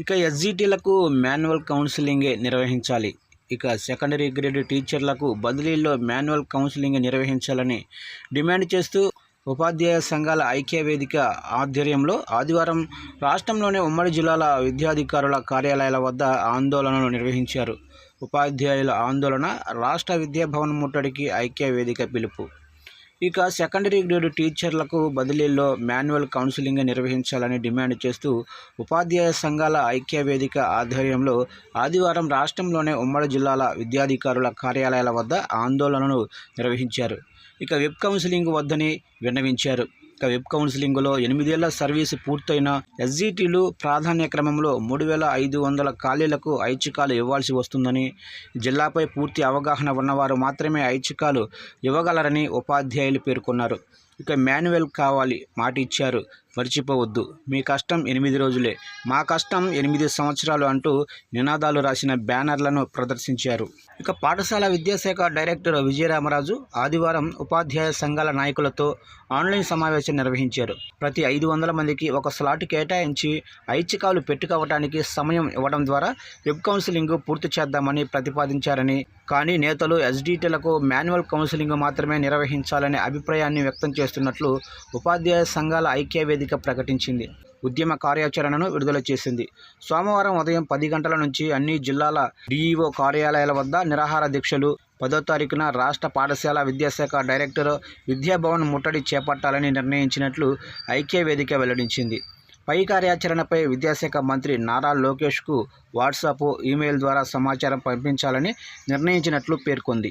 ఇక ఎస్జిటీలకు మాన్యువల్ కౌన్సిలింగే నిర్వహించాలి. ఇక సెకండరీ గ్రేడ్ టీచర్లకు బదిలీల్లో మాన్యువల్ కౌన్సిలింగ్ నిర్వహించాలని డిమాండ్ చేస్తూ ఉపాధ్యాయ సంఘాల ఐక్య వేదిక ఆధ్వర్యంలో ఆదివారం రాష్ట్రంలోని ఉమ్మడి జిల్లాల విద్యాధికారుల కార్యాలయాల వద్ద ఆందోళనలు నిర్వహించారు. ఉపాధ్యాయుల ఆందోళన రాష్ట్ర విద్యాభవన్ ముట్టడికి ఐక్య వేదిక పిలుపు. ఇక సెకండరీ గ్రేడ్ టీచర్లకు బదిలీల్లో మాన్యువల్ కౌన్సిలింగ్ నిర్వహించాలని డిమాండ్ చేస్తూ ఉపాధ్యాయ సంఘాల ఐక్య వేదిక ఆధ్వర్యంలో ఆదివారం రాష్ట్రంలోనే ఉమ్మడి జిల్లాల విద్యాధికారుల కార్యాలయాల వద్ద ఆందోళనను నిర్వహించారు. ఇక వెబ్ కౌన్సిలింగ్ వద్దని విన్నవించారు. వెబ్ కౌన్సిలింగ్లో ఎనిమిదేళ్ళ సర్వీసు పూర్తయిన ఎస్జీటీలు ప్రాధాన్య క్రమంలో మూడు వేల ఐదు వందల ఖాళీలకు ఐచ్ఛికాలు ఇవ్వాల్సి వస్తుందని జిల్లాపై పూర్తి అవగాహన ఉన్నవారు మాత్రమే ఐచ్ఛికాలు ఇవ్వగలరని ఉపాధ్యాయులు పేర్కొన్నారు. ఇక మాన్యువల్ కావాలి మాట ఇచ్చారు మర్చిపోవద్దు. మీ కష్టం ఎనిమిది రోజులే. మా కష్టం ఎనిమిది సంవత్సరాలు అంటూ నినాదాలు రాసిన బ్యానర్లను ప్రదర్శించారు. ఇక పాఠశాల విద్యాశాఖ డైరెక్టర్ విజయరామరాజు ఆదివారం ఉపాధ్యాయ సంఘాల నాయకులతో ఆన్లైన్ సమావేశం నిర్వహించారు. ప్రతి ఐదు వందల మందికి ఒక స్లాట్ కేటాయించి ఐచ్ఛికాలు పెట్టుకోవటానికి సమయం ఇవ్వడం ద్వారా వెబ్ కౌన్సిలింగ్ పూర్తి చేద్దామని ప్రతిపాదించారని కానీ నేతలు ఎస్డిటీలకు మాన్యువల్ కౌన్సిలింగ్ మాత్రమే నిర్వహించాలనే అభిప్రాయాన్ని వ్యక్తం చేశారు. చేస్తున్నట్లు ఉపాధ్యాయ సంఘాల ఐక్య వేదిక ప్రకటించింది. ఉద్యమ కార్యాచరణను విడుదల చేసింది. సోమవారం ఉదయం పది గంటల నుంచి అన్ని జిల్లాల డిఈఓ కార్యాలయాల వద్ద నిరాహార దీక్షలు పదో తారీఖున రాష్ట్ర పాఠశాల విద్యాశాఖ డైరెక్టర్ విద్యాభవన్ ముట్టడి చేపట్టాలని నిర్ణయించినట్లు ఐక్య వేదిక వెల్లడించింది. పై కార్యాచరణపై విద్యాశాఖ మంత్రి నారా లోకేష్కు వాట్సాప్ ఈమెయిల్ ద్వారా సమాచారం పంపించాలని నిర్ణయించినట్లు పేర్కొంది.